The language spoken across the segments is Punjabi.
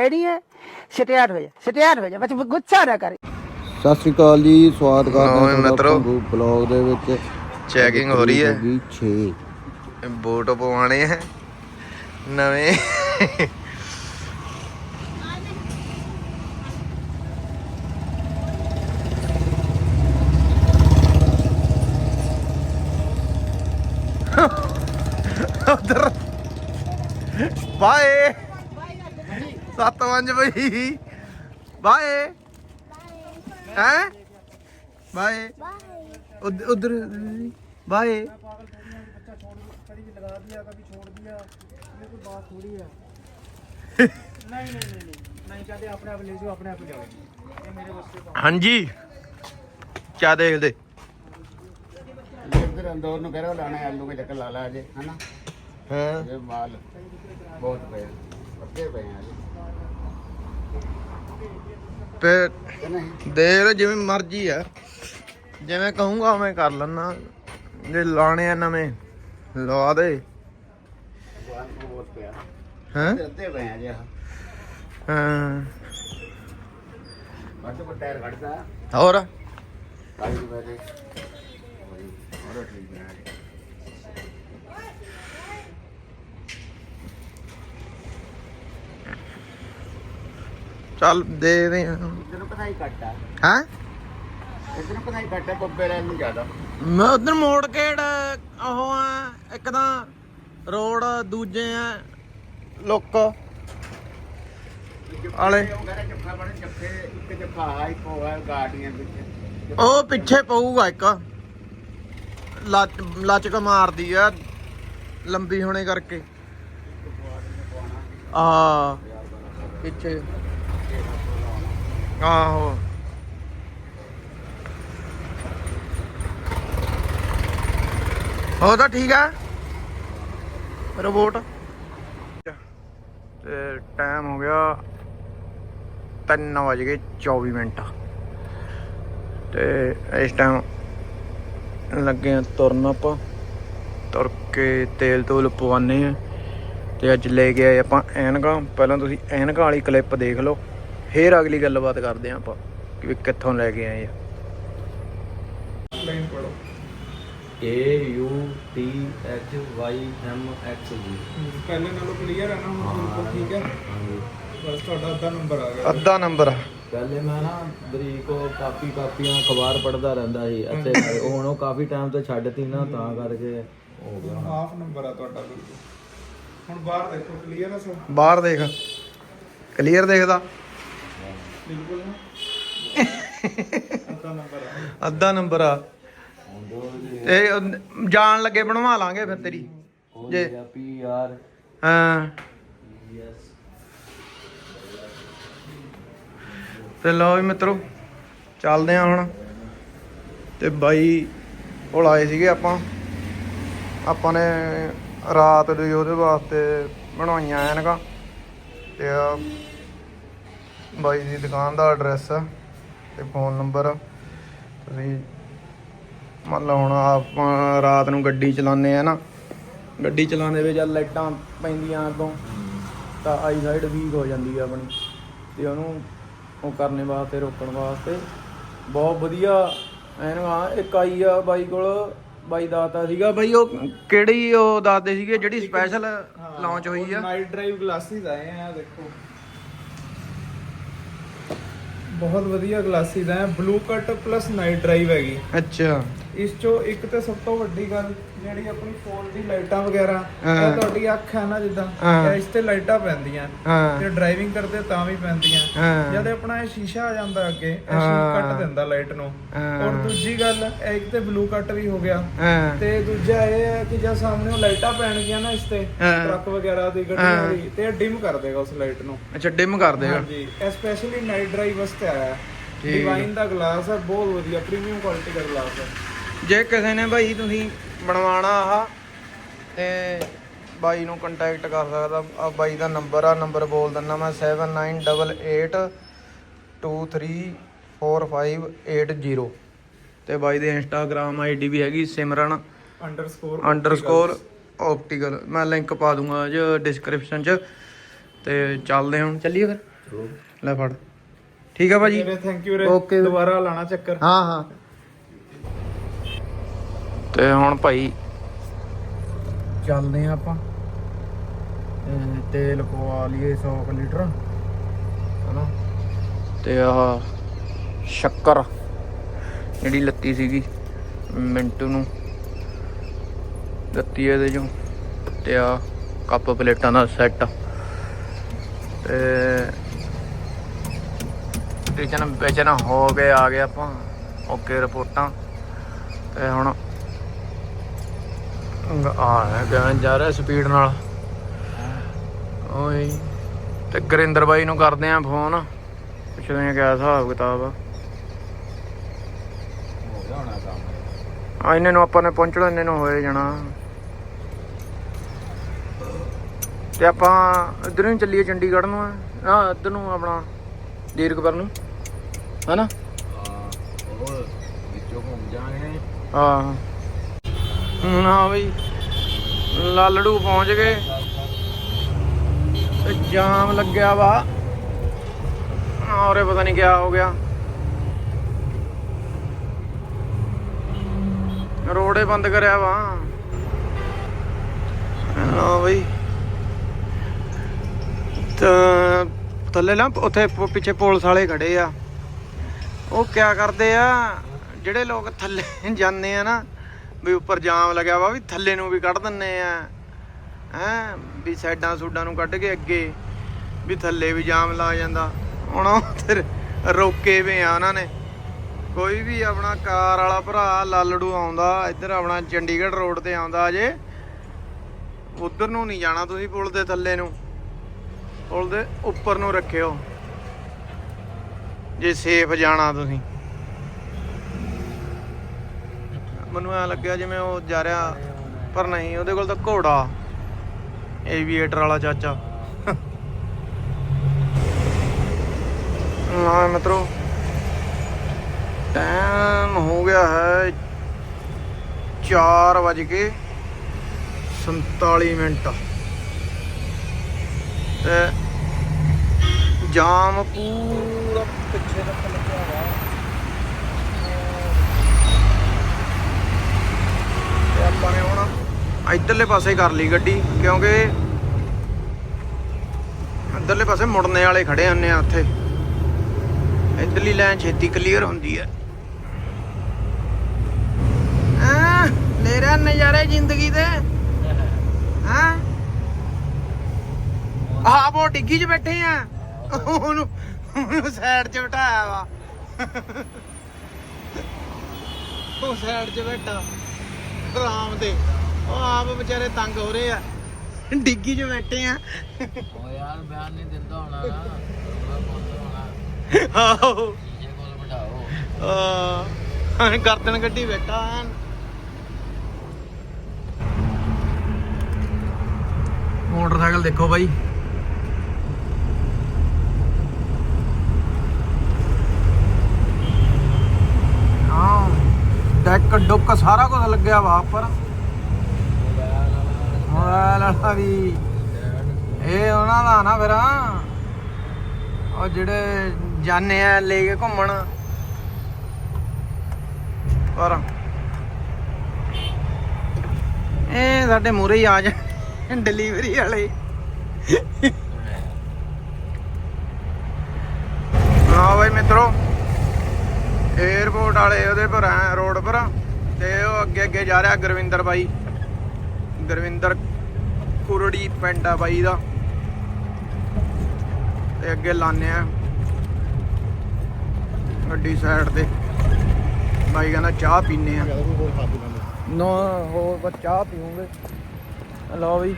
ਲੈਣੀ ਹੈ? ਸਟਿਆਰ ਹੋ ਜਾ ਸਟਿਆਰ ਹੋ ਜਾ ਬਸ ਗੁੱਸਾ ਨਾ ਕਰ। ਸਤਿ ਸ੍ਰੀ ਅਕਾਲ ਜੀ ਸਵਾਗਤ ਕਰਦੇ ਤੁਹਾਡਾ ਮਿੱਤਰੋ। ਬਲੌਗ ਦੇ ਵਿੱਚ। ਚੈਕਿੰਗ ਹੋ ਰਹੀ ਹੈ। 6 ਬੂਟ ਪਵਾਣੇ ਹੈ ਨਵੇਂ। ਉਧਰ। ਬਾਏ। ਸੱਤ ਬਈ ਬਾਏ। ਹੈ? ਬਾਏ। ਉਧਰ। ਬਾਏ। ਹਾਂਜੀ। ਕੀ ਦੇਖਦੇ? ਇਧਰ ਅੰਦਰ ਨੂੰ ਕਰੋ ਲਾਣਾ ਆਲੂ ਕੇ ਚੱਕਰ ਲਾ ਲਾ ਜੇ ਹਨਾ? ਹਾਂ। ਇਹ ਮਾਲ ਬਹੁਤ ਪਿਆ। ਪੱਕੇ ਪਏ ਆ ਜੀ। ਤੇ ਦੇਖ ਲਓ ਜਿਵੇਂ ਮਰਜ਼ੀ ਆ। ਜਿਵੇਂ ਕਹੂੰਗਾ ਉਵੇਂ ਕਰ ਲੈਣਾ ਜੇ ਲਾਣੇ ਆ ਨਵੇਂ ਲਵਾ ਦੇ। ਬਹੁਤ ਪਿਆ ਹੈਂ? ਅੱਧੇ ਪਏ ਆ ਜੀ ਆਹ। ਹਾਂ। ਵੱਡ ਵੱਡ ਟਾਇਰ ਖੜਦਾ ਹੋਰ? 40 ਰੁਪਏ ਦੇ। ਹੋਰ ਠੀਕ ਚੱਲ ਦੇ ਦੇ। ਇਧਰ ਨੂੰ ਪਤਾ ਹੀ ਆ। ਹਾਂ? ਇਧਰ ਪਤਾ ਹੀ ਆ ਬੱਬੇ ਲੈਣ ਨੂੰ ਜ਼ਿਆਦਾ। ਮੈਂ ਉਧਰ ਮੋੜ ਕਿਹੜ ਉਹ ਆ ਇੱਕ ਤਾਂ ਰੋਡ ਦੂਜੇ ਆ ਲੁੱਕ। ਆਲੇ। ਉਹ ਪਿੱਛੇ ਪਊਗਾ ਇੱਕ। ਲੱਚ ਲਚਕ ਮਾਰਦੀ ਆ ਲੰਬੀ ਹੋਣੇ ਕਰਕੇ। ਆ ਪਿੱਛੇ। ਆਹੋ। ਉਹ ਤਾਂ ਠੀਕ ਆ? ਰੋਬੋਟ ਤੇ ਟਾਈਮ ਹੋ ਗਿਆ 3 ਵਜ ਗਏ 24 ਮਿੰਟ। ਤੇ ਇਸ ਟਾਈਮ ਲੱਗੇ ਆ ਤੁਰਨ ਆਪਾਂ। ਤੁਰ ਕੇ ਤੇਲ ਤੂਲ ਪਵਾਨੇ ਆ। ਤੇ ਅੱਜ ਲੈ ਕੇ ਆਏ ਆਪਾਂ ਐਨਕਾਂ। ਪਹਿਲਾਂ ਤੁਸੀਂ ਐਨਕਾਂ ਵਾਲੀ ਕਲਿੱਪ ਦੇਖ ਲਓ। ਫੇਰ ਅਗਲੀ ਗੱਲਬਾਤ ਕਰਦੇ ਆ ਆਪਾਂ ਕਿ ਵੀ ਕਿੱਥੋਂ ਲੈ ਕੇ ਆਏ ਆ। A U T H Y M X G ਪਹਿਲੇ ਨਾਲੋਂ ਕਲੀਅਰ ਹੈ ਨਾ ਹੁਣ ਬਿਲਕੁਲ ਠੀਕ ਹੈ ਬਸ ਤੁਹਾਡਾ ਅੱਧਾ ਨੰਬਰ ਆ ਗਿਆ। ਅੱਧਾ ਨੰਬਰ ਪਹਿਲੇ ਮੈਂ ਨਾ ਬਰੀਕ ਉਹ ਕਾਪੀ ਕਾਪੀਆਂ ਅਖਬਾਰ ਪੜਦਾ ਰਹਿੰਦਾ ਸੀ ਅੱਛੇ ਕਰਕੇ ਹੁਣ ਉਹ ਕਾਫੀ ਟਾਈਮ ਤੋਂ ਛੱਡਤੀ ਨਾ ਤਾਂ ਕਰਕੇ ਹੋ ਗਿਆ। ਹਾਫ ਨੰਬਰ ਆ ਤੁਹਾਡਾ ਬਿਲਕੁਲ। ਹੁਣ ਬਾਹਰ ਦੇਖੋ ਕਲੀਅਰ ਹੈ ਸਭ? ਬਾਹਰ ਦੇਖ। ਕਲੀਅਰ ਦੇਖਦਾ। ਬਿਲਕੁਲ ਨਾ। ਅੱਧਾ ਨੰਬਰ ਆ। ਅੱਧਾ ਨੰਬਰ ਆ। ਇਹ ਉਹ ਜਾਣ ਲੱਗੇ ਬਣਵਾ ਲਾਂਗੇ ਫਿਰ ਤੇਰੀ। ਜੇ ਪੀ ਆਰ। ਹਾਂ। ਤੇ ਲਓ ਵੀ ਮਿੱਤਰੋ ਚੱਲਦੇ ਆ ਹੁਣ। ਤੇ ਬਾਈ ਕੋਲ ਆਏ ਸੀਗੇ ਆਪਾਂ। ਆਪਾਂ ਨੇ ਰਾਤ ਦੇ ਉਹਦੇ ਵਾਸਤੇ ਬਣਵਾਈਆਂ ਐਨਕਾਂ। ਤੇ ਬਾਈ ਦੀ ਦੁਕਾਨ ਦਾ ਐਡਰੈਸ ਤੇ ਫੋਨ ਨੰਬਰ ਤੁਸੀਂ ਮੰਨ ਲਓ ਹੁਣ ਆਪਾਂ ਰਾਤ ਨੂੰ ਗੱਡੀ ਚਲਾਉਂਦੇ ਆ ਨਾ ਗੱਡੀ ਚਲਾਉਂਦੇ ਵਿੱਚ ਜਦ ਲਾਈਟਾਂ ਪੈਂਦੀਆਂ ਅੱਗੋਂ ਤਾਂ ਆਈ ਸਾਈਡ ਵੀਕ ਹੋ ਜਾਂਦੀ ਆ ਆਪਣੀ। ਤੇ ਉਹਨੂੰ ਉਹ ਕਰਨੇ ਵਾਸਤੇ ਰੋਕਣ ਵਾਸਤੇ ਬਹੁਤ ਵਧੀਆ ਐਨਕਾਂ ਇੱਕ ਆਈ ਆ ਬਾਈ ਕੋਲ ਬਾਈ ਦਾਤਾ ਸੀਗਾ। ਬਾਈ ਉਹ ਕਿਹੜੀ ਉਹ ਦਾਦੇ ਸੀਗੇ ਜਿਹੜੀ ਸਪੈਸ਼ਲ ਲਾਂਚ ਹੋਈ ਆ? ਨਾਈਟ ਡਰਾਈਵ ਗਲਾਸਿਸ ਆਏ ਆ ਦੇਖੋ। ਬਹੁਤ ਵਧੀਆ ਗਲਾਸਿਸ ਆਏ ਬਲੂ ਕੱਟ ਪਲੱਸ ਨਾਈਟ ਡਰਾਈਵ ਹੈਗੀ। ਅੱਛਾ। ਇਸ ਚੋਂ ਇੱਕ ਤੇ ਸਭ ਤੋਂ ਵੱਡੀ ਗੱਲ ਜਿਹੜੀ ਆਪਣੀ ਫੋਨ ਦੀ ਲਾਈਟਾਂ ਵਗੈਰਾ। ਇਹ ਤੁਹਾਡੀ ਅੱਖ ਹੈ ਨਾ ਜਿੱਦਾਂ। ਇਹ ਇਸ ਤੇ ਲਾਈਟਾਂ ਪੈਂਦੀਆਂ ਤੇ ਡਰਾਈਵਿੰਗ ਕਰਦੇ ਤਾਂ ਵੀ ਪੈਂਦੀਆਂ ਜਦ ਆਪਣਾ ਇਹ ਸ਼ੀਸ਼ਾ ਆ ਜਾਂਦਾ ਅੱਗੇ ਇਹ। ਕੱਟ ਦਿੰਦਾ ਲਾਈਟ ਨੂੰ। ਔਰ ਦੂਜੀ ਗੱਲ ਇਹ ਇੱਕ ਤੇ ਬਲੂ ਕੱਟ ਵੀ ਹੋ ਗਿਆ ਤੇ ਦੂਜਾ ਇਹ ਹੈ ਕਿ ਜਦ ਸਾਹਮਣੇ ਉਹ ਲਾਈਟਾਂ ਪੈਣਗੀਆਂ ਨਾ ਇਸ ਤੇ। ਟਰੱਕ ਵਗੈਰਾ ਦੀ। ਗੱਡੀਆਂ ਦੀ ਤੇ ਡਿਮ ਕਰ ਦੇਗਾ ਉਸ ਲਾਈਟ ਨੂੰ ਅੱਛਾ ਡਿਮ ਕਰ ਦੇਗਾ ਹਾਂਜੀ ਇਹ ਸਪੈਸ਼ਲੀ ਨਾਈਟ ਡਰਾਈਵ ਵਾਸਤੇ ਆਇਆ। ਡਿਵਾਈਨ ਦਾ ਗਲਾਸ ਹੈ ਬਹੁਤ ਵਧੀਆ ਪ੍ਰੀਮੀਅਮ ਕੁਆਲਿਟੀ ਦਾ ਗਲਾਸ ਹੈ ਜੇ ਕਿਸੇ ਨੇ ਭਾਈ ਤੁਸੀਂ ਬਣਵਾਣਾ ਆਹ ਤੇ ਬਾਈ ਨੂੰ ਕੰਟੈਕਟ ਕਰ ਸਕਦਾ। ਆ ਬਾਈ ਦਾ ਨੰਬਰ ਆ ਨੰਬਰ ਬੋਲ ਦਿੰਦਾ ਮੈਂ 7988234580 ਤੇ ਬਾਈ ਦੇ ਇੰਸਟਾਗ੍ਰam ਆਈਡੀ ਵੀ ਹੈਗੀ ਸਿਮਰਨ ਅੰਡਰਸਕੋਰ ਅੰਡਰਸਕੋਰ ਆਪਟੀਕਲ ਮੈਂ ਲਿੰਕ ਪਾ ਦੂੰਗਾ ਜੀ ਡਿਸਕ੍ਰਿਪਸ਼ਨ 'ਚ। ਤੇ ਚੱਲਦੇ ਹੁਣ ਚੱਲੀਏ ਫਿਰ? ਲੈ ਫੜ। ਠੀਕ ਆ ਭਾਜੀ। Thank you Okay। ਦੁਬਾਰਾ ਲਾਣਾ ਚੱਕਰ। ਹਾਂ ਹਾਂ। ਤੇ ਹੁਣ ਭਾਈ ਚੱਲਦੇ ਆ ਆਪਾਂ। ਤੇਲ ਪਵਾ ਲਈਏ 100 ਕੁ ਲੀਟਰ। ਹਨਾ? ਤੇ ਆਹ ਸ਼ੱਕਰ ਜਿਹੜੀ ਲੱਤੀ ਸੀਗੀ ਮਿੰਟੂ ਨੂੰ ਦਿੱਤੀ ਇਹਦੇ ਚੋਂ। ਤੇ ਆ ਕੱਪ ਪਲੇਟਾਂ ਦਾ ਸੈੱਟ। ਤੇ ਟੀਚਨ ਵੇਚਨ ਹੋ ਗਏ ਆ ਗਏ ਆਪਾਂ। ਓਕੇ ਰਿਪੋਰਟਾਂ। ਤੇ ਹੁਣ ਆ ਹੈ ਗਾਂ ਜਾ ਰਿਹਾ ਸਪੀਡ ਨਾਲ। ਓਏ ਤੇ ਗੁਰਿੰਦਰ ਬਾਈ ਨੂੰ ਕਰਦੇ ਆ ਫੋਨ ਪੁੱਛਦੇ ਆ ਕਿਆ ਹਿਸਾਬ ਕਿਤਾਬ। ਆ ਆ ਇਹਨਾਂ ਨੂੰ ਆਪਾਂ ਨੇ ਪਹੁੰਚਣਾ ਇਹਨਾਂ ਨੂੰ ਹੋਏ ਜਾਣਾ। ਤੇ ਆਪਾਂ ਇੱਧਰ ਨੂੰ ਚੱਲੀਏ ਚੰਡੀਗੜ੍ਹ ਨੂੰ। ਆ ਇੱਧਰ ਨੂੰ ਆਪਣਾ ਦੀਰਘਪੁਰ ਨੂੰ। ਹਨਾ? ਹੋਰ ਵਿੱਚੋਂ ਘੁੰਮ ਜਾਾਂਗੇ ਹਾਂ। ਹਾਂ ਬਈ, ਲਾਲੜੂ ਪਹੁੰਚ ਗਏ ਤੇ ਜਾਮ ਲੱਗਿਆ ਵਾ। ਔਰੇ ਪਤਾ ਨਹੀਂ ਕਿਆ ਹੋ ਗਿਆ। ਰੋੜੇ ਬੰਦ ਕਰਿਆ ਵਾ। ਹਾਂ ਬਈ। ਤਾਂ ਥੱਲੇ ਨਾ, ਉੱਥੇ ਪਿੱਛੇ ਪੁਲਿਸ ਵਾਲੇ ਖੜੇ ਆ। ਉਹ ਕਿਆ ਕਰਦੇ ਆ, ਜਿਹੜੇ ਲੋਕ ਥੱਲੇ ਜਾਂਦੇ ਆ ਨਾ ਵੀ ਉੱਪਰ ਜਾਮ ਲੱਗਿਆ ਵਾ, ਵੀ ਥੱਲੇ ਨੂੰ ਵੀ ਕੱਢ ਦਿੰਨੇ ਆ। ਹੈ, ਵੀ ਸਾਈਡਾਂ ਸੂਡਾਂ ਨੂੰ ਕੱਢ ਕੇ ਅੱਗੇ, ਵੀ ਥੱਲੇ ਵੀ ਜਾਮ ਲਾ ਜਾਂਦਾ। ਹੁਣ ਉੱਥੇ ਰੋਕੇ ਵੇ ਆ ਉਹਨਾਂ ਨੇ। ਕੋਈ ਵੀ ਆਪਣਾ ਕਾਰ ਵਾਲਾ ਭਰਾ ਲਾਲੜੂ ਆਉਂਦਾ, ਇੱਧਰ ਆਪਣਾ ਚੰਡੀਗੜ੍ਹ ਰੋਡ ਤੇ ਆਉਂਦਾ ਜੇ, ਉਧਰ ਨੂੰ ਨਹੀਂ ਜਾਣਾ ਤੁਸੀਂ ਪੁਲ ਦੇ ਥੱਲੇ ਨੂੰ। ਪੁਲ ਦੇ ਉੱਪਰ ਨੂੰ ਰੱਖਿਓ। ਜੇ ਸੇਫ ਜਾਣਾ ਤੁਸੀਂ। ਮੈਨੂੰ ਐ ਲੱਗਿਆ ਜਿਵੇਂ ਉਹ ਜਾ ਰਿਹਾ, ਪਰ ਨਹੀਂ, ਉਹਦੇ ਕੋਲ ਤਾਂ ਘੋੜਾ ਏਵੀਏਟਰ ਵਾਲਾ ਚਾਚਾ। ਨਾ ਮਿੱਤਰੋ ਟਾਈਮ ਹੋ ਗਿਆ ਹੈ 4 ਵਜ ਕੇ 47 ਮਿੰਟ। ਤੇ ਜਾਮ ਪੂਰਾ ਪਿੱਛੇ ਤੱਕ ਲੱਗਿਆ ਵਾ ਤੇ ਆਪਾਂ ਨੇ ਹੁਣ। ਇਧਰਲੇ ਪਾਸੇ ਕਰ ਲਈ ਗੱਡੀ, ਕਿਉਂਕਿ ਇਧਰਲੇ ਪਾਸੇ ਮੁੜਨੇ ਵਾਲੇ ਖੜੇ ਹੁੰਨੇ ਆ ਉੱਥੇ। ਇਧਰਲੀ ਲਾਈਨ ਛੇਤੀ ਕਲੀਅਰ ਹੁੰਦੀ ਹੈ ਆ। ਲੈ ਰਿਹਾ ਨਜ਼ਾਰੇ ਜ਼ਿੰਦਗੀ ਦੇ। ਹਾਂ? ਆਹ ਬੋ ਡਿੱਗੀ 'ਚ ਬੈਠੇ ਆ। ਉਹਨੂੰ ਉਹਨੂੰ ਸਾਈਡ 'ਚ ਬਿਠਾਇਆ ਵਾ। ਉਹ ਸਾਈਡ 'ਚ ਬੈਠਾ। ਆਰਾਮ ਦੇ ਉਹ ਆਪ ਵਿਚਾਰੇ ਤੰਗ ਹੋ ਰਹੇ ਆ। ਡਿੱਗੀ 'ਚ ਬੈਠੇ ਆ। ਓ ਯਾਰ ਬਿਆਨ ਨਹੀਂ ਦਿੰਦਾ ਹੋਣਾ ਨਾ। ਆਹੋ। ਜੇ ਕੋਲ ਬਿਠਾਓ। ਆ ਗਰਦਨ ਗੱਡੀ ਬੈਠਾ ਐਨ ਮੋਟਰਸਾਈਕਲ ਦੇਖੋ ਬਾਈ। ਹਾਂ ਡੈਕ ਡੁੱਕ ਸਾਰਾ ਕੁਝ ਲੱਗਿਆ ਵਾ ਉੱਪਰ। ਮੋਬਾਈਲ ਵਾਲਾ ਵੀ। ਇਹ ਉਹਨਾਂ ਦਾ ਨਾ ਫਿਰ। ਉਹ ਜਿਹੜੇ ਜਾਣੇ ਆ ਲੈ ਕੇ ਘੁੰਮਣ। ਪਰ ਇਹ ਸਾਡੇ ਮੂਰੇ ਹੀ ਆ ਜਾ ਡਿਲੀਵਰੀ ਵਾਲੇ। ਹਾਂ ਬਾਈ ਮਿੱਤਰੋ। 에어ਪੋਰਟ ਵਾਲੇ ਉਹਦੇ ਪਰ ਆ ਰੋਡ ਪਰ ਤੇ ਉਹ ਅੱਗੇ ਅੱਗੇ ਜਾ ਰਿਹਾ ਗੁਰਵਿੰਦਰ ਬਾਈ। ਗੁਰਵਿੰਦਰ ਕੁਰੜੀ ਪਿੰਡ ਆ ਬਾਈ ਦਾ। ਤੇ ਅੱਗੇ ਲਾਣੇ ਆ ਗੱਡੀ ਸਾਈਡ ਤੇ। ਬਾਈ ਕਹਿੰਦਾ ਚਾਹ ਪੀਨੇ ਆ। ਨਾ ਹੋਰ ਬਸ ਚਾਹ ਪੀਉਂਗੇ ਲਓ ਬਈ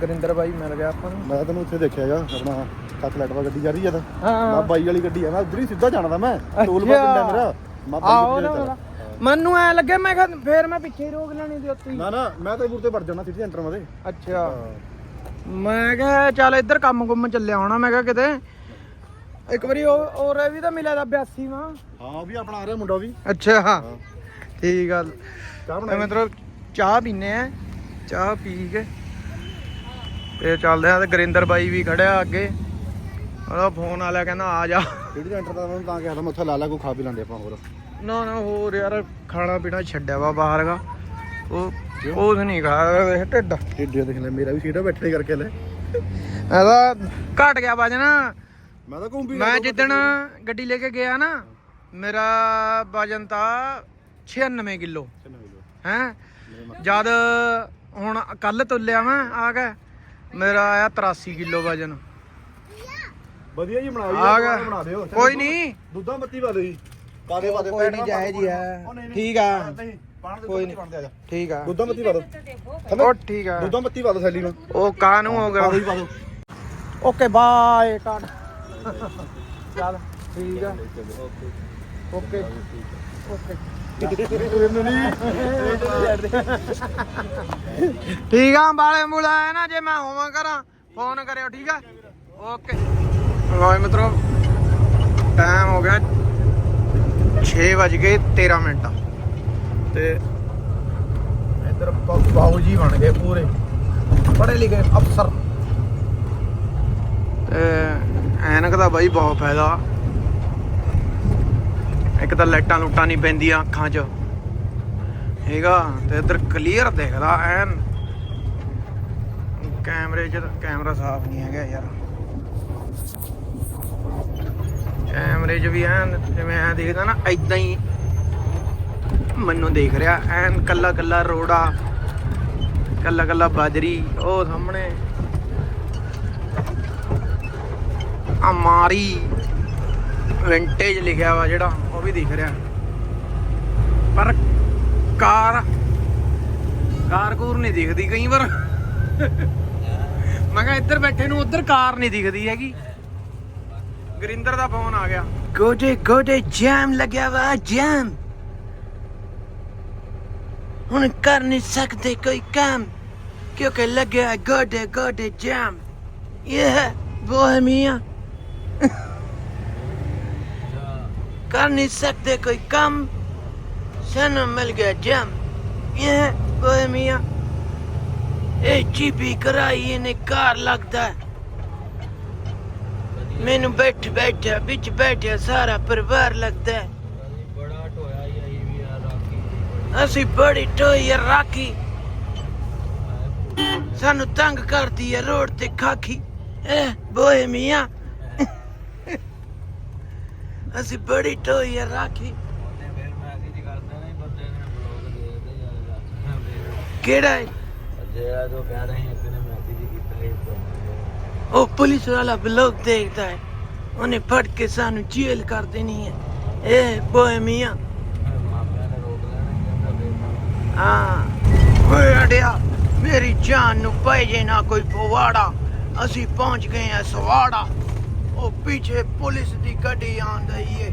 ਗੁਰਿੰਦਰ ਬਾਈ ਮਿਲ ਗਿਆ ਆਪਾਂ ਨੂੰ। ਮੈਂ ਤੈਨੂੰ ਉੱਥੇ ਦੇਖਿਆਗਾ ਆਪਣਾ ਕੱਟ ਲੈਟਵਾ ਗੱਡੀ ਜਾ ਰਹੀ ਆ ਤਾਂ। ਹਾਂ। ਮੈਂ ਬਾਈ ਵਾਲੀ ਗੱਡੀ ਆ ਮੈਂ ਉਧਰ ਹੀ ਸਿੱਧਾ ਜਾਣਾ ਤਾਂ ਮੈਂ। ਟੋਲ ਅੱਛਾ। ਪਾ ਪਿੰਡਾ ਮੇਰਾ। ਮੈਂ ਆਹੋ ਨਾ। ਮੈਨੂੰ ਐ ਲੱਗੇ ਮੈਂ ਕਿਹਾ ਫੇਰ ਮੈਂ ਪਿੱਛੇ ਰੋਕ ਲੈਣੀ ਤੇ ਉੱਤੇ ਹੀ। ਨਾ ਨਾ ਮੈਂ ਤਾਂ ਇਬੂਰ ਤੇ ਵੜ ਜਾਣਾ ਸਿੱਧੀ ਸੈਂਟਰ ਮਦੇ ਅੱਛਾ। ਮੈਂ ਕਿਹਾ ਚੱਲ ਇੱਧਰ ਕੰਮ ਗੁੰਮ ਚੱਲਿਆ ਹੋਣਾ ਮੈਂ ਕਿਹਾ ਕਿਤੇ। ਇੱਕ ਵਾਰੀ ਉਹ ਔਰ ਵੀ ਤਾਂ ਮਿਲਿਆ ਦਾ 82 ਵਾਂ। ਹਾਂ ਵੀ ਆਪਣਾ ਆ ਰਿਹਾ ਮੁੰਡਾ ਵੀ। ਅੱਛਾ। ਠੀਕ ਗੱਲ। ਚਾਹ ਤੇ ਬਣਾ ਮਤਲਬ ਚਾਹ ਪੀਨੇ ਆ। ਚਾਹ ਪੀ ਕੇ। ਤੇ ਚੱਲਦੇ ਆ ਤੇ ਗੁਰਿੰਦਰ ਬਾਈ ਵੀ ਖੜਿਆ ਅੱਗੇ। ਉਹਦਾ ਫੋਨ ਆ ਲਿਆ ਕਹਿੰਦਾ ਆ ਜਾ। ਕਿਹੜੀ ਸੈਂਟਰ ਦਾ ਤਾਂ ਕਿਹਾ ਤਾਂ ਮੈਂ ਉੱਥੇ ਲਾ ਲਾ ਕੋਈ ਖਾ ਪੀ ਲੈਂਦੇ ਆਪਾਂ ਹੋਰ। ਨਾ ਨਾ ਹੋਰ ਯਾਰ ਖਾਣਾ ਪੀਣਾ ਛੱਡਿਆ ਵਾ ਬਾਹਰ ਦਾ ਉਹ ਕੁਝ ਨਹੀਂ ਖਾ ਇਹ ਢਿੱਡ। ਢਿੱਡੇ ਦੇਖ ਲੈ ਮੇਰਾ ਵੀ ਸੀਟਾ ਬੈਠੇ ਕਰਕੇ ਲੈ। ਇਹਦਾ ਘਟ ਗਿਆ ਵਜਨ ਮੈਂ ਤਾਂ ਘੁੰਮੀ ਮੈਂ ਜਿੱਦਣ ਗੱਡੀ ਲੈ ਕੇ ਗਿਆ ਨਾ ਮੇਰਾ ਵਜਨ ਤਾਂ 96 ਕਿਲੋ। ਹੈ? ਜਦ ਹੁਣ ਕੱਲ ਤੁਲਿਆ ਮੈਂ ਆ ਗਿਆ ਮੇਰਾ ਆਇਆ 83 ਕਿਲੋ ਵਜਨ। ਵਧੀਆ ਜੀ ਬਣਾਈ ਆ ਗਿਆ। ਬਣਾ ਦਿਓ। ਕੋਈ ਨਹੀਂ। ਦੁੱਧਾਂ ਬੱਤੀ ਪਾ ਦਿਓ ਜੀ। ਪਾ ਦੇ ਪਾ ਦੇ ਕੋਈ ਨਹੀਂ ਜਾਇਜ਼ ਹੀ। ਹੈ ਠੀਕ ਆ। ਕੋਈ। ਨਹੀਂ। ਬਣਦੇ ਆ ਜਾ। ਠੀਕ ਆ। ਦੁੱਧਾਂ ਬੱਤੀ ਪਾ ਦਿਓ। ਉਹ ਠੀਕ ਆ। ਦੁੱਧਾਂ ਬੱਤੀ ਪਾ ਦਿਓ ਥੈਲੀ ਨੂੰ। ਉਹ ਕਾਨੂੰ ਹੋ ਗਿਆ? ਪਾ ਦਿਓ ਓਕੇ ਬਾਏ ਕਾਟ ਚੱਲ ਠੀਕ ਆ। ਓਕੇ। ਓਕੇ। ਠੀਕ ਆ ਬਾਲੇ ਮੁਲਾ ਹੈ ਨਾ ਜੇ ਮੈਂ ਹੋਵਾਂ ਕਰਾਂ ਫੋਨ ਕਰਿਓ ਠੀਕ ਆ? ਓਕੇ। ਲਓ ਮਿੱਤਰੋ ਟਾਈਮ ਹੋ ਗਿਆ 6 ਵਜ ਗਏ 13 ਮਿੰਟ। ਤੇ ਇੱਧਰ ਬ- ਜੀ ਬਣ ਗਏ ਪੂਰੇ। ਪੜ੍ਹੇ ਲਿਖੇ ਅਫਸਰ। ਤੇ ਐਨਕ ਦਾ ਬਾਈ ਬਹੁਤ ਫਾਇਦਾ। ਇੱਕ ਤਾਂ ਲਾਈਟਾਂ ਲੂਟਾਂ ਨਹੀਂ ਪੈਂਦੀਆਂ ਅੱਖਾਂ 'ਚ। ਹੈਗਾ ਤੇ ਇੱਧਰ ਕਲੀਅਰ ਦਿਖਦਾ ਐਨ। ਕੈਮਰੇ 'ਚ ਕੈਮਰਾ ਸਾਫ਼ ਨਹੀਂ ਹੈਗਾ ਯਾਰ। ਕੈਮਰੇ 'ਚ ਵੀ ਐਨ ਜਿਵੇਂ ਐ ਦੇਖਦਾ ਨਾ ਐਦਾਂ ਹੀ ਮੈਨੂੰ ਦੇਖ ਰਿਹਾ, ਐਨ ਕੱਲਾ ਕੱਲਾ ਰੋੜਾ, ਕੱਲਾ ਕੱਲਾ ਬਾਜਰੀ, ਉਹ ਸਾਹਮਣੇ। ਅਮਾਰੀ ਵਿੰਟੇਜ ਲਿਖਿਆ ਵਾ ਜਿਹੜਾ, ਉਹ ਵੀ ਦਿਖ ਰਿਹਾ। ਪਰ ਕਾਰ ਕਾਰ ਨਹੀਂ ਦਿਖਦੀ ਕਈ ਵਾਰ। ਮੈਂ ਕਿਹਾ ਇੱਧਰ ਬੈਠੇ ਨੂੰ, ਉੱਧਰ ਕਾਰ ਨਹੀਂ ਦਿਖਦੀ ਹੈਗੀ। ਗੁਰਿੰਦਰ ਦਾ ਫੋਨ ਆ ਗਿਆ ਗੋਡੇ ਗੋਡੇ ਜੈਮ ਲੱਗਿਆ ਵਾ ਜੈਮ ਹੁਣ ਕਰ ਨਹੀਂ ਸਕਦੇ ਕੋਈ ਕੰਮ ਕਿਉਂਕਿ ਲੱਗਿਆ ਗੋਡੇ ਗੋਡੇ ਜੈਮ ਇਹ ਹੈ ਬੋਹਮੀਆ कर नहीं सकते कोई काम ਸਾਨੂੰ ਮਿਲ ਗਿਆ ਜਮ ਇਹ ਓਏ ਮੀਆਂ ਇਹ ਚੀਪੀ ਕਰਾਈ ਇਹਨੇ ਕਾਰ ਲੱਗਦਾ ਹੈ। ਮੈਨੂੰ ਬੈਠ ਬੈਠਾ ਵਿੱਚ ਬੈਠਿਆ, ਸਾਰਾ ਪਰਿਵਾਰ ਲੱਗਦਾ ਹੈ। ਬੜਾ ਟੋਇਆ ਹੀ ਵੀ ਆ ਰਾਖੀ ਅਸੀਂ ਬੜੀ ਟੋਈ ਆ, ਰਾਖੀ। ਸਾਨੂੰ ਤੰਗ ਕਰਦੀ ਹੈ ਰੋਡ ਤੇ ਖਾਕੀ ਇਹ ਬੋਏ ਮੀਆਂ। ਅਸੀਂ ਬੜੀ ਢੋਈ ਆ, ਰਾਖੀ। ਕਿਹੜਾ ਹੈ? ਜਿਹੜਾ ਜੋ ਕਹਿ ਰਹੇ ਇੱਕ ਨੇ ਮੈਸੇਜ ਕੀਤਾ ਸੀ ਉਹ ਪੁਲਿਸ ਵਾਲਾ ਬਲੌਗ ਦੇਖਦਾ ਹੈ। ਉਹਨੇ ਫੜ ਕੇ ਸਾਨੂੰ ਜੇਲ੍ਹ ਕਰ ਦੇਣੀ ਹੈ। ਇਹ ਬੋਏ ਮੀਆਂ। ਮਾਮਿਆਂ ਨੇ ਰੋਕ ਲੈਣਾ ਕਹਿੰਦਾ ਫਿਰ ਹਾਂ। ਓਏ ਅੜਿਆ, ਮੇਰੀ ਜਾਨ ਨੂੰ ਪੈ ਜੇ ਨਾ ਕੋਈ ਪਵਾੜਾ ਅਸੀਂ ਪਹੁੰਚ ਗਏ ਆ ਸਵਾੜਾ। ਉਹ ਪਿੱਛੇ ਪੁਲਿਸ ਦੀ ਗੱਡੀ ਆਂਦ ਰਹੀ ਏ।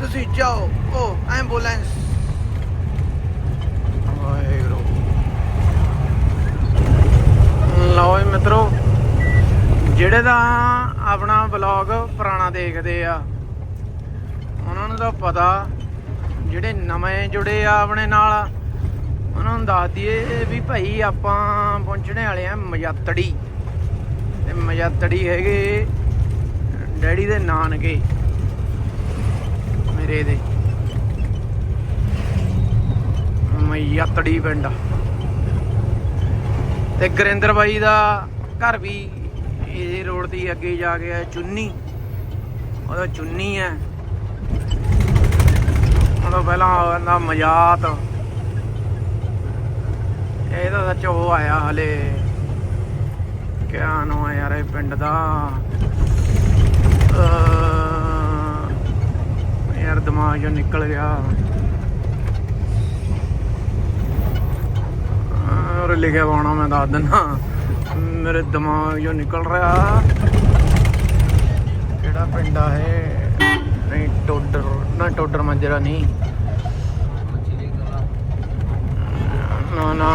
ਤੁਸੀਂ ਜਾਓ, ਉਹ ਐਂਬੂਲੈਂਸ। ਵਾਹਿਗੁਰੂ ਲਓ ਜੀ ਮਿੱਤਰੋ। ਜਿਹੜੇ ਦਾ ਆਪਣਾ ਵਲੌਗ ਪੁਰਾਣਾ ਦੇਖਦੇ ਆ, ਉਹਨਾਂ ਨੂੰ ਤਾਂ ਪਤਾ, ਜਿਹੜੇ ਨਵੇਂ ਜੁੜੇ ਆ ਆਪਣੇ ਨਾਲ, ਉਹਨਾਂ ਨੂੰ ਦੱਸ ਦਈਏ ਵੀ ਭਾਈ ਆਪਾਂ ਪਹੁੰਚਣੇ ਵਾਲੇ ਆ ਮਜੱਤੜੀ ਤੇ ਮਜੱਤੜੀ ਹੈਗੇ ਡੈਡੀ ਦੇ ਨਾਨਕੇ, ਮੇਰੇ ਦੇ। ਮਜੱਤੜੀ ਪਿੰਡ। ਤੇ ਗਰਿੰਦਰ ਬਾਈ ਦਾ ਘਰ ਵੀ ਇਹ ਰੋਡ ਦੀ ਅੱਗੇ ਜਾ ਕੇ ਆ, ਚੁੰਨੀ। ਉਹਦਾ ਚੁੰਨੀ ਹੈ। ਉਹਦਾ ਪਹਿਲਾਂ ਆਉਂਦਾ ਮਜਾਤ ਇਹ ਤਾਂ ਸੱਚ ਉਹ ਆਇਆ ਹਲੇ। ਕਿਆ ਨਾਮ ਆ ਯਾਰ ਇਹ ਪਿੰਡ ਦਾ? ਯਾਰ ਦਿਮਾਗ ਚੋਂ ਨਿਕਲ ਗਿਆ। ਉਰੇ ਲਿਖਿਆ ਪਾਉਣਾ, ਮੈਂ ਦੱਸ ਦਿੰਦਾ ਮੇਰੇ ਦਿਮਾਗ ਚੋਂ ਨਿਕਲ ਰਿਹਾ। ਕਿਹੜਾ ਪਿੰਡ ਆ ਇਹ? ਨਹੀਂ, ਟੋਡਰ, ਨਾ ਟੋਡਰ ਮੰਜਰਾ ਨਹੀਂ। ਨਾ ਨਾ।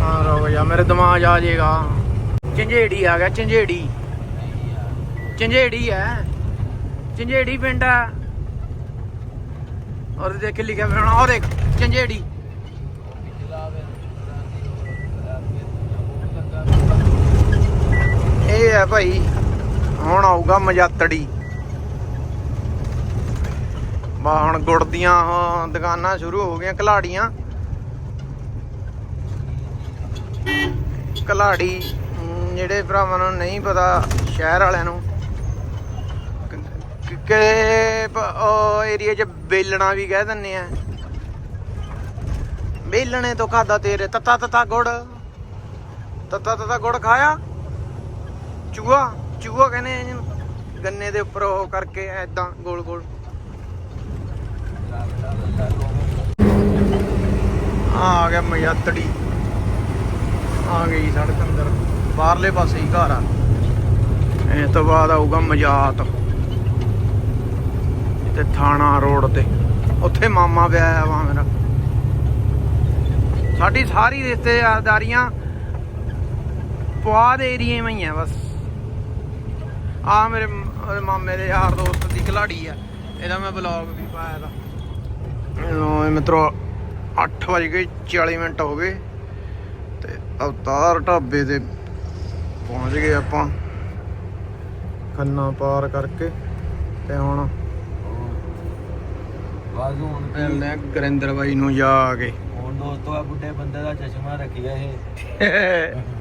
ਆ ਰੋ ਜਾ ਮੇਰੇ ਦਿਮਾਗ 'ਚ ਆ ਜਾਏਗਾ ਝੰਜੇੜੀ ਆ ਗਿਆ, ਝੰਜੇੜੀ। ਝੰਜੇੜੀ ਹੈ ਝੰਜੇੜੀ ਪਿੰਡ ਆ। ਔਰ ਦੇਖ ਲਿਖਿਆ ਹੋਣਾ, ਔਰ ਇੱਕ ਝੰਜੇੜੀ ਪਿਛਲਾ ਵੇ ਇਹ ਹੈ ਭਾਈ, ਹੁਣ ਆਊਗਾ ਮਜਾਤੜੀ। ਬਾ, ਹੁਣ ਗੁੜ ਦੀਆਂ ਦੁਕਾਨਾਂ ਸ਼ੁਰੂ ਹੋ ਗਈਆਂ, ਕਲਾੜੀਆਂ। ਕਲਾੜੀ ਜਿਹੜੇ ਭਰਾਵਾਂ ਨੂੰ ਨਹੀਂ ਪਤਾ, ਸ਼ਹਿਰ ਵਾਲਿਆਂ ਨੂੰ। ਕਿ- ਉਹ ਏਰੀਆ 'ਚ ਬੇਲਣਾ ਵੀ ਕਹਿ ਦਿੰਨੇ ਆ। ਬੇਲਣੇ ਤੋਂ ਖਾਦਾ ਤੇਰੇ ਤਤਾ ਤਤਾ ਗੁੜ। ਤਤਾ ਤਤਾ ਗੁੜ ਖਾਇਆ? ਚੂਹਾ ਚੂਹਾ ਕਹਿੰਦੇ ਆ ਇਹਨੂੰ, ਗੰਨੇ ਦੇ ਉੱਪਰ ਉਹ ਕਰਕੇ ਐਦਾਂ ਗੋਲ ਗੋਲ। ਆ ਗਿਆ ਮਯਤੜੀ। ਆ ਗਈ ਸੜਕ ਅੰਦਰ। ਬਾਹਰਲੇ ਪਾਸੇ ਹੀ ਘਰ ਆ। ਇਸ ਤੋਂ ਬਾਅਦ ਆਊਗਾ ਮਜਾਤ। ਤੇ ਥਾਣਾ ਰੋਡ ਤੇ। ਉੱਥੇ ਮਾਮਾ ਵਿਆਹਿਆ ਵਾ ਮੇਰਾ। ਸਾਡੀ ਸਾਰੀ ਰਿਸ਼ਤੇਦਾਰੀਆਂ ਪੁਆਧ ਏਰੀਏ ਵਿੱਚ ਹੀ ਆ ਬਸ। ਆ ਮੇਰੇ ਮਾਮੇ ਦੇ ਯਾਰ ਦੋਸਤ ਦੀ ਖਿਲਾੜੀ ਆ। ਇਹਦਾ ਮੈਂ ਬਲੌਗ ਵੀ ਪਾਇਆ ਦਾ ਲੋ ਮਿੱਤਰੋ 8 ਵਜ ਕੇ 40 ਮਿੰਟ ਹੋ ਗਏ। ਤੇ ਅਵਤਾਰ ਢਾਬੇ ਤੇ ਪਹੁੰਚ ਗਏ ਆਪਾਂ। ਖੰਨਾ ਪਾਰ ਕਰਕੇ ਤੇ ਹੁਣ ਵਾਜ਼ੂ ਹੁਣ ਤੇ ਮਿਲਦੇ ਆ ਗੁਰਿੰਦਰ ਬਾਈ ਨੂੰ ਜਾ ਕੇ। ਹੁਣ ਦੋਸਤੋ ਆ ਬੁੱਢੇ ਬੰਦੇ ਦਾ ਚਸ਼ਮਾ ਰੱਖਿਆ ਇਹ।